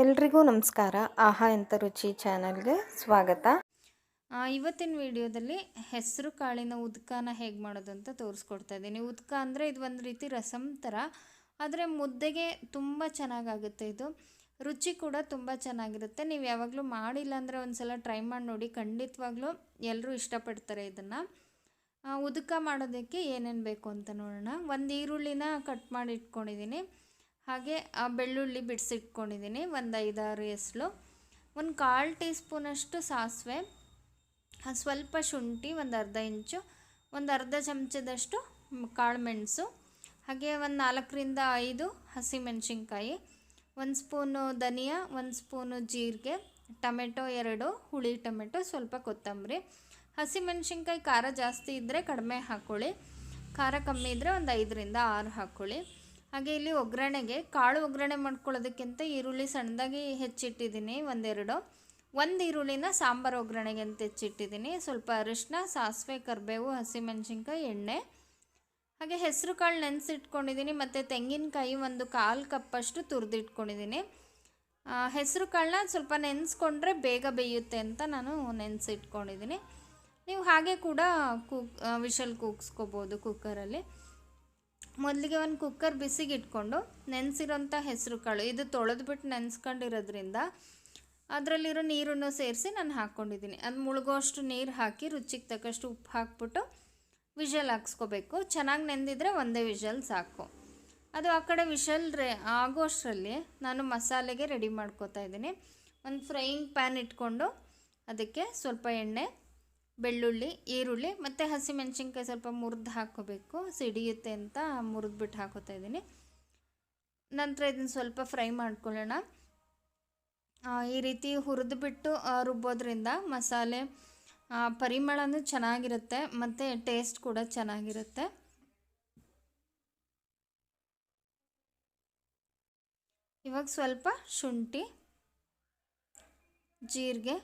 ಎಲ್ರಿಗೂ ನಮಸ್ಕಾರ. ಆಹಾ ಎಂತ ರುಚಿ ಚಾನಲ್ಗೆ ಸ್ವಾಗತ. ಇವತ್ತಿನ ವಿಡಿಯೋದಲ್ಲಿ ಹೆಸರು ಕಾಳಿನ ಉದ್ಕನ ಹೇಗೆ ಮಾಡೋದು ಅಂತ ತೋರಿಸ್ಕೊಡ್ತಾ ಇದ್ದೀನಿ. ಉದ್ಕ ಅಂದರೆ ಇದು ಒಂದು ರೀತಿ ರಸಮ್ ಥರ ಆದರೆ ಮುದ್ದೆಗೆ ತುಂಬ ಚೆನ್ನಾಗಾಗುತ್ತೆ ಇದು. ರುಚಿ ಕೂಡ ತುಂಬ ಚೆನ್ನಾಗಿರುತ್ತೆ. ನೀವು ಯಾವಾಗಲೂ ಮಾಡಿಲ್ಲ ಅಂದರೆ ಒಂದು ಸಲ ಟ್ರೈ ಮಾಡಿ ನೋಡಿ. ಖಂಡಿತವಾಗ್ಲೂ ಎಲ್ಲರೂ ಇಷ್ಟಪಡ್ತಾರೆ ಇದನ್ನು. ಉದ್ಕ ಮಾಡೋದಕ್ಕೆ ಏನೇನು ಬೇಕು ಅಂತ ನೋಡೋಣ. ಒಂದು ಈರುಳ್ಳಿನ ಕಟ್ ಮಾಡಿ ಇಟ್ಕೊಂಡಿದ್ದೀನಿ. ಹಾಗೆ ಆ ಬೆಳ್ಳುಳ್ಳಿ ಬಿಡಿಸಿಟ್ಕೊಂಡಿದ್ದೀನಿ ಒಂದು ಐದಾರು ಎಸ್ಲು. ಒಂದು ಕಾಲು ಟೀ ಸ್ಪೂನಷ್ಟು ಸಾಸಿವೆ ಸ್ವಲ್ಪ ಶುಂಠಿ, ಒಂದು ಅರ್ಧ ಇಂಚು, ಒಂದು ಅರ್ಧ ಚಮಚದಷ್ಟು ಕಾಳು ಮೆಣಸು, ಹಾಗೆ ಒಂದು ನಾಲ್ಕರಿಂದ ಐದು ಹಸಿಮೆಣಸಿನ್ಕಾಯಿ, ಒಂದು ಸ್ಪೂನು ಧನಿಯಾ, ಒಂದು ಸ್ಪೂನು ಜೀರಿಗೆ, ಟೊಮೆಟೊ ಎರಡು, ಹುಳಿ ಟೊಮೆಟೊ, ಸ್ವಲ್ಪ ಕೊತ್ತಂಬರಿ. ಹಸಿಮೆಣಸಿನ್ಕಾಯಿ ಖಾರ ಜಾಸ್ತಿ ಇದ್ದರೆ ಕಡಿಮೆ ಹಾಕ್ಕೊಳ್ಳಿ ಖಾರ ಕಮ್ಮಿ ಇದ್ದರೆ ಒಂದು ಐದರಿಂದ ಆರು ಹಾಕ್ಕೊಳ್ಳಿ ಹಾಗೆ ಇಲ್ಲಿ ಒಗ್ಗರಣೆಗೆ ಕಾಳು ಒಗ್ಗರಣೆ ಮಾಡ್ಕೊಳ್ಳೋದಕ್ಕಿಂತ ಈರುಳ್ಳಿ ಸಣ್ಣದಾಗಿ ಹೆಚ್ಚಿಟ್ಟಿದ್ದೀನಿ, ಒಂದೆರಡು. ಒಂದು ಈರುಳ್ಳಿನ ಸಾಂಬಾರು ಒಗ್ಗರಣೆಗೆ ಅಂತ ಹೆಚ್ಚಿಟ್ಟಿದ್ದೀನಿ. ಸ್ವಲ್ಪ ಅರಿಶಿನ ಸಾಸಿವೆ, ಕರಿಬೇವು, ಹಸಿಮೆಣಸಿನ್ಕಾಯಿ, ಎಣ್ಣೆ. ಹಾಗೆ ಹೆಸರು ಕಾಳು ನೆನೆಸಿಟ್ಕೊಂಡಿದ್ದೀನಿ, ಮತ್ತು ತೆಂಗಿನಕಾಯಿ ಒಂದು ಕಾಲು ಕಪ್ಪಷ್ಟು ತುರಿದಿಟ್ಕೊಂಡಿದ್ದೀನಿ. ಹೆಸರು ಕಾಳನ್ನ ಸ್ವಲ್ಪ ನೆನೆಸ್ಕೊಂಡ್ರೆ ಬೇಗ ಬೇಯುತ್ತೆ ಅಂತ ನಾನು ನೆನೆಸಿಟ್ಕೊಂಡಿದ್ದೀನಿ. ನೀವು ಹಾಗೆ ಕೂಡ ಕುಕ್ ವಿಶಲ್ ಕೂಗಿಸ್ಕೋಬೋದು ಕುಕ್ಕರಲ್ಲಿ ಮೊದಲಿಗೆ ಒಂದು ಕುಕ್ಕರ್ ಬಿಸಿಗೆ ಇಟ್ಕೊಂಡು ನೆನೆಸಿರೋಂಥ ಹೆಸರು ಕಾಳು. ಇದು ತೊಳೆದ್ಬಿಟ್ಟು ನೆನೆಸ್ಕೊಂಡಿರೋದ್ರಿಂದ ಅದರಲ್ಲಿರೋ ನೀರನ್ನು ಸೇರಿಸಿ ನಾನು ಹಾಕ್ಕೊಂಡಿದ್ದೀನಿ. ಅದು ಮುಳುಗೋಷ್ಟು ನೀರು ಹಾಕಿ ರುಚಿಗೆ ತಕ್ಕಷ್ಟು ಉಪ್ಪು ಹಾಕ್ಬಿಟ್ಟು ವಿಷಲ್ ಹಾಕ್ಸ್ಕೋಬೇಕು. ಚೆನ್ನಾಗಿ ನೆಂದಿದ್ರೆ ಒಂದೇ ವಿಷಲ್ ಸಾಕು. ಅದು ಆ ಕಡೆ ವಿಷಲ್ ರೇ ಆಗೋಷ್ಟರಲ್ಲಿ ನಾನು ಮಸಾಲೆಗೆ ರೆಡಿ ಮಾಡ್ಕೋತಾ ಇದ್ದೀನಿ. ಒಂದು ಫ್ರೈಯಿಂಗ್ ಪ್ಯಾನ್ ಇಟ್ಕೊಂಡು ಅದಕ್ಕೆ ಸ್ವಲ್ಪ ಎಣ್ಣೆ ಬೆಳ್ಳುಳ್ಳಿ, ಈರುಳ್ಳಿ ಮತ್ತು ಹಸಿಮೆಣ್ಸಿನ್ಕಾಯಿ ಸ್ವಲ್ಪ ಮುರಿದು ಹಾಕೋಬೇಕು ಸಿಡಿಯುತ್ತೆ ಅಂತ ಮುರಿದ್ಬಿಟ್ಟು ಹಾಕೋತಾ ಇದ್ದೀನಿ. ನಂತರ ಇದನ್ನು ಸ್ವಲ್ಪ ಫ್ರೈ ಮಾಡ್ಕೊಳ್ಳೋಣ. ಈ ರೀತಿ ಹುರಿದ್ಬಿಟ್ಟು ರುಬ್ಬೋದ್ರಿಂದ ಮಸಾಲೆ ಪರಿಮಳನೂ ಚೆನ್ನಾಗಿರುತ್ತೆ ಮತ್ತು ಟೇಸ್ಟ್ ಕೂಡ ಚೆನ್ನಾಗಿರುತ್ತೆ. ಇವಾಗ ಸ್ವಲ್ಪ ಶುಂಠಿ, ಜೀರಿಗೆ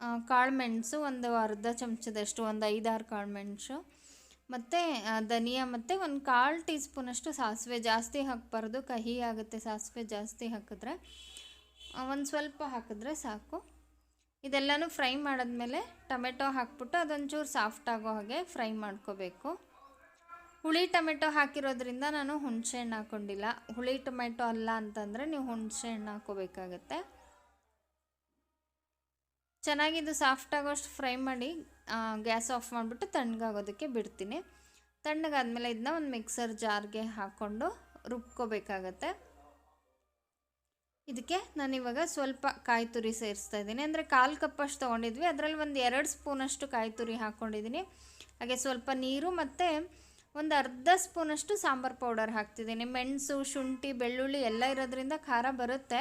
ಕಾಳು ಮೆಣಸು ಒಂದು ಅರ್ಧ ಚಮಚದಷ್ಟು, ಒಂದು ಐದಾರು ಕಾಳು ಮೆಣಸು, ಮತ್ತು ಧನಿಯಾ, ಮತ್ತು ಒಂದು ಕಾಳು ಟೀ ಸ್ಪೂನಷ್ಟು ಸಾಸಿವೆ. ಜಾಸ್ತಿ ಹಾಕಬಾರ್ದು, ಕಹಿ ಆಗುತ್ತೆ ಸಾಸಿವೆ ಜಾಸ್ತಿ ಹಾಕಿದ್ರೆ. ಒಂದು ಸ್ವಲ್ಪ ಹಾಕಿದ್ರೆ ಸಾಕು. ಇದೆಲ್ಲನೂ ಫ್ರೈ ಮಾಡಿದ್ಮೇಲೆ ಟೊಮೆಟೊ ಹಾಕ್ಬಿಟ್ಟು ಅದೊಂಚೂರು ಸಾಫ್ಟ್ ಆಗೋ ಹಾಗೆ ಫ್ರೈ ಮಾಡ್ಕೋಬೇಕು. ಹುಳಿ ಟೊಮೆಟೊ ಹಾಕಿರೋದ್ರಿಂದ ನಾನು ಹುಣಸೆ ಹಣ್ಣು ಹಾಕ್ಕೊಂಡಿಲ್ಲ ಹುಳಿ ಟೊಮೆಟೊ ಅಲ್ಲ ಅಂತಂದರೆ ನೀವು ಹುಣಸೆ ಹಣ್ಣು ಹಾಕ್ಕೋಬೇಕಾಗತ್ತೆ ಚೆನ್ನಾಗಿ ಇದು ಸಾಫ್ಟ್ ಆಗೋಷ್ಟು ಫ್ರೈ ಮಾಡಿ ಗ್ಯಾಸ್ ಆಫ್ ಮಾಡಿಬಿಟ್ಟು ತಣ್ಣಗಾಗೋದಕ್ಕೆ ಬಿಡ್ತೀನಿ. ತಣ್ಣಗಾದ್ಮೇಲೆ ಇದನ್ನ ಒಂದು ಮಿಕ್ಸರ್ ಜಾರ್ಗೆ ಹಾಕ್ಕೊಂಡು ರುಬ್ಕೋಬೇಕಾಗತ್ತೆ. ಇದಕ್ಕೆ ನಾನಿವಾಗ ಸ್ವಲ್ಪ ಕಾಯಿ ತುರಿ ಸೇರಿಸ್ತಾ ಇದ್ದೀನಿ. ಅಂದರೆ ಕಾಲು ಕಪ್ಪಷ್ಟು ತೊಗೊಂಡಿದ್ವಿ. ಅದರಲ್ಲಿ ಒಂದು ಎರಡು ಸ್ಪೂನಷ್ಟು ಕಾಯಿ ತುರಿ ಹಾಕ್ಕೊಂಡಿದ್ದೀನಿ ಹಾಗೆ ಸ್ವಲ್ಪ ನೀರು ಮತ್ತು ಒಂದು ಅರ್ಧ ಸ್ಪೂನಷ್ಟು ಸಾಂಬಾರು ಪೌಡರ್ ಹಾಕ್ತಿದ್ದೀನಿ. ಮೆಣಸು, ಶುಂಠಿ, ಬೆಳ್ಳುಳ್ಳಿ ಎಲ್ಲ ಇರೋದ್ರಿಂದ ಖಾರ ಬರುತ್ತೆ.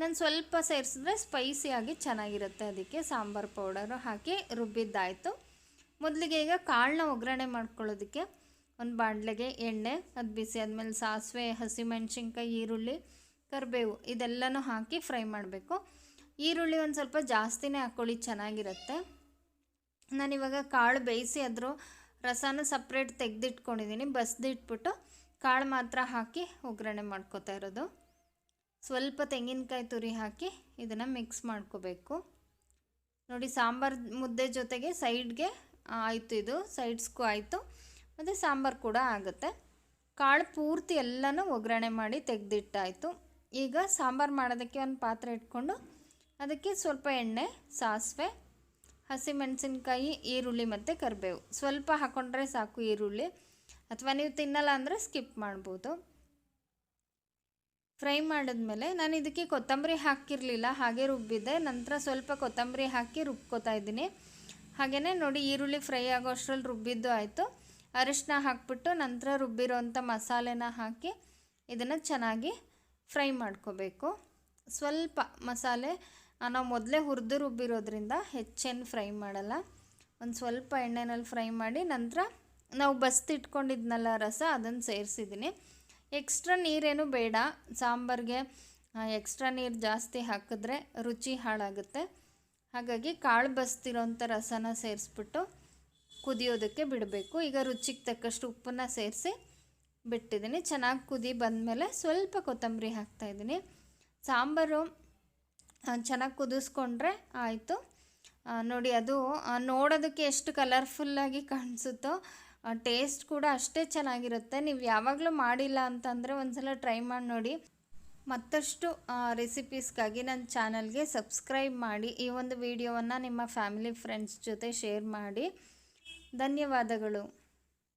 ನಾನು ಸ್ವಲ್ಪ ಸೇರಿಸಿದ್ರೆ ಸ್ಪೈಸಿಯಾಗಿ ಚೆನ್ನಾಗಿರುತ್ತೆ. ಅದಕ್ಕೆ ಸಾಂಬಾರು ಪೌಡರು ಹಾಕಿ ರುಬ್ಬಿದ್ದಾಯಿತು. ಮೊದಲಿಗೆ ಈಗ ಕಾಳನ್ನ ಒಗ್ಗರಣೆ ಮಾಡ್ಕೊಳ್ಳೋದಕ್ಕೆ ಒಂದು ಬಾಣಲೆಗೆ ಎಣ್ಣೆ, ಅದು ಬಿಸಿ ಆದಮೇಲೆ ಸಾಸಿವೆ, ಹಸಿಮೆಣ್ಸಿನ್ಕಾಯಿ, ಈರುಳ್ಳಿ, ಕರಿಬೇವು ಇದೆಲ್ಲನೂ ಹಾಕಿ ಫ್ರೈ ಮಾಡಬೇಕು. ಈರುಳ್ಳಿ ಒಂದು ಸ್ವಲ್ಪ ಜಾಸ್ತಿನೇ ಹಾಕ್ಕೊಳ್ಳಿ, ಚೆನ್ನಾಗಿರುತ್ತೆ. ನಾನಿವಾಗ ಕಾಳು ಬೇಯಿಸಿ ಅದ್ರ ರಸನ ಸಪ್ರೇಟ್ ತೆಗೆದಿಟ್ಕೊಂಡಿದ್ದೀನಿ. ಬಸ್ದಿಟ್ಬಿಟ್ಟು ಕಾಳು ಮಾತ್ರ ಹಾಕಿ ಒಗ್ಗರಣೆ ಮಾಡ್ಕೋತಾ ಇರೋದು. ಸ್ವಲ್ಪ ತೆಂಗಿನಕಾಯಿ ತುರಿ ಹಾಕಿ ಇದನ್ನು ಮಿಕ್ಸ್ ಮಾಡ್ಕೋಬೇಕು. ನೋಡಿ ಸಾಂಬಾರು ಮುದ್ದೆ ಜೊತೆಗೆ ಸೈಡ್ಗೆ ಆಯಿತು ಇದು ಸೈಡ್ಸ್ಗೂ ಆಯಿತು. ಮತ್ತು ಸಾಂಬಾರು ಕೂಡ ಆಗುತ್ತೆ. ಕಾಳು ಪೂರ್ತಿ ಎಲ್ಲನೂ ಒಗ್ಗರಣೆ ಮಾಡಿ ತೆಗೆದಿಟ್ಟಾಯಿತು. ಈಗ ಸಾಂಬಾರು ಮಾಡೋದಕ್ಕೆ ಒಂದು ಪಾತ್ರೆ ಇಟ್ಕೊಂಡು ಅದಕ್ಕೆ ಸ್ವಲ್ಪ ಎಣ್ಣೆ, ಸಾಸಿವೆ, ಹಸಿಮೆಣಸಿನ್ಕಾಯಿ, ಈರುಳ್ಳಿ ಮತ್ತು ಕರಿಬೇವು. ಸ್ವಲ್ಪ ಹಾಕ್ಕೊಂಡ್ರೆ ಸಾಕು ಈರುಳ್ಳಿ. ಅಥವಾ ನೀವು ತಿನ್ನಲ್ಲ ಅಂದರೆ ಸ್ಕಿಪ್ ಮಾಡ್ಬೋದು. ಫ್ರೈ ಮಾಡಿದ್ಮೇಲೆ ನಾನು ಇದಕ್ಕೆ ಕೊತ್ತಂಬರಿ ಹಾಕಿರಲಿಲ್ಲ, ಹಾಗೆ ರುಬ್ಬಿದ್ದೆ. ನಂತರ ಸ್ವಲ್ಪ ಕೊತ್ತಂಬರಿ ಹಾಕಿ ರುಬ್ಕೋತಾ ಇದ್ದೀನಿ. ಹಾಗೆಯೇ ನೋಡಿ ಈರುಳ್ಳಿ ಫ್ರೈ ಆಗೋ ಅಷ್ಟರಲ್ಲಿ ರುಬ್ಬಿದ್ದು ಆಯಿತು. ಅರಿಶಿನ ಹಾಕ್ಬಿಟ್ಟು ನಂತರ ರುಬ್ಬಿರೋಂಥ ಮಸಾಲೆನ ಹಾಕಿ ಇದನ್ನು ಚೆನ್ನಾಗಿ ಫ್ರೈ ಮಾಡ್ಕೋಬೇಕು. ಸ್ವಲ್ಪ ಮಸಾಲೆ ನಾವು ಮೊದಲೇ ಹುರಿದು ರುಬ್ಬಿರೋದ್ರಿಂದ ಹೆಚ್ಚೇನು ಫ್ರೈ ಮಾಡಲ್ಲ. ಒಂದು ಸ್ವಲ್ಪ ಎಣ್ಣೆನಲ್ಲಿ ಫ್ರೈ ಮಾಡಿ ನಂತರ ನಾವು ಬಸ್ತಿಟ್ಕೊಂಡಿದ್ನಲ್ಲ ರಸ, ಅದನ್ನು ಸೇರಿಸಿದ್ದೀನಿ. ಎಕ್ಸ್ಟ್ರಾ ನೀರೇನು ಬೇಡ. ಸಾಂಬಾರಿಗೆ ಎಕ್ಸ್ಟ್ರಾ ನೀರು ಜಾಸ್ತಿ ಹಾಕಿದ್ರೆ ರುಚಿ ಹಾಳಾಗುತ್ತೆ. ಹಾಗಾಗಿ ಕಾಳು ಬಸ್ತಿರೋಂಥ ರಸನ ಸೇರಿಸ್ಬಿಟ್ಟು ಕುದಿಯೋದಕ್ಕೆ ಬಿಡಬೇಕು. ಈಗ ರುಚಿಗೆ ತಕ್ಕಷ್ಟು ಉಪ್ಪನ್ನು ಸೇರಿಸಿ ಬಿಟ್ಟಿದ್ದೀನಿ. ಚೆನ್ನಾಗಿ ಕುದಿ ಬಂದಮೇಲೆ ಸ್ವಲ್ಪ ಕೊತ್ತಂಬರಿ ಹಾಕ್ತಾಯಿದ್ದೀನಿ ಸಾಂಬಾರು ಚೆನ್ನಾಗಿ ಕುದಿಸ್ಕೊಂಡ್ರೆ ಆಯಿತು. ನೋಡಿ ಅದು ನೋಡೋದಕ್ಕೆ ಎಷ್ಟು ಕಲರ್ಫುಲ್ಲಾಗಿ ಕಾಣಿಸುತ್ತೋ ಟೇಸ್ಟ್ ಕೂಡ ಅಷ್ಟೇ ಚೆನ್ನಾಗಿರುತ್ತೆ. ನೀವು ಯಾವಾಗಲೂ ಮಾಡಿಲ್ಲ ಅಂತಂದರೆ ಒಂದ್ಸಲ ಟ್ರೈ ಮಾಡಿ ನೋಡಿ. ಮತ್ತಷ್ಟು ರೆಸಿಪೀಸ್ಗಾಗಿ ನನ್ನ ಚಾನಲ್ಗೆ ಸಬ್ಸ್ಕ್ರೈಬ್ ಮಾಡಿ. ಈ ಒಂದು ವಿಡಿಯೋವನ್ನು ನಿಮ್ಮ ಫ್ಯಾಮಿಲಿ ಫ್ರೆಂಡ್ಸ್ ಜೊತೆ ಶೇರ್ ಮಾಡಿ. ಧನ್ಯವಾದಗಳು.